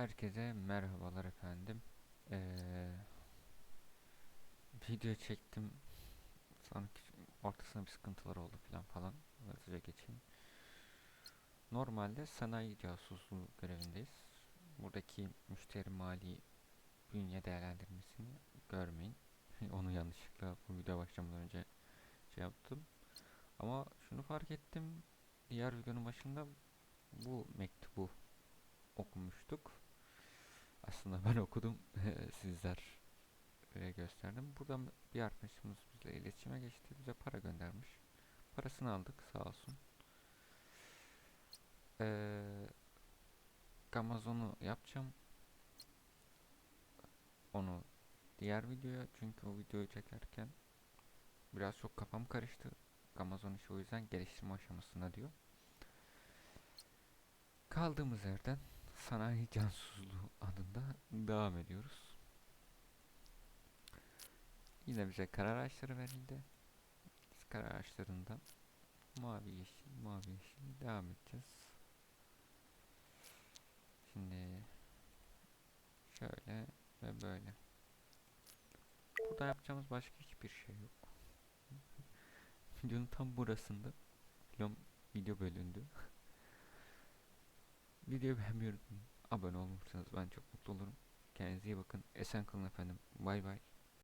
Herkese merhabalar efendim. Ee, video çektim. Sanki ortasında bir sıkıntılar oldu falan falan. Hızlıca geçeyim. Normalde sanayi casusluğu görevindeyiz. Buradaki müşteri mali bünye değerlendirmesini görmeyin. Onu yanlışlıkla bu video başlamadan önce şey yaptım. Ama şunu fark ettim. Diğer videonun başında bu mektubu okumuştuk. Aslında ben okudum. Sizler e, gösterdim. Buradan bir arkadaşımız bizle iletişime geçti. Bize para göndermiş. Parasını aldık sağ olsun. Ee, Amazon'u yapacağım. Onu diğer videoya çünkü o videoyu çekerken biraz çok kafam karıştı. Amazon işi o yüzden geliştirme aşamasında diyor. Kaldığımız yerden sanayi cansuzluğu adında devam ediyoruz. Yine bize karar ağaçları verildi. Biz karar ağaçlarından mavi yeşil mavi yeşil devam edeceğiz. Şimdi şöyle ve böyle. Burada yapacağımız başka hiçbir şey yok. Videonun tam burasında video bölündü. Videoyu beğenmeyi unutmayın. Abone olursanız ben çok mutlu olurum. Kendinize iyi bakın. Esen kalın efendim. Bay bay.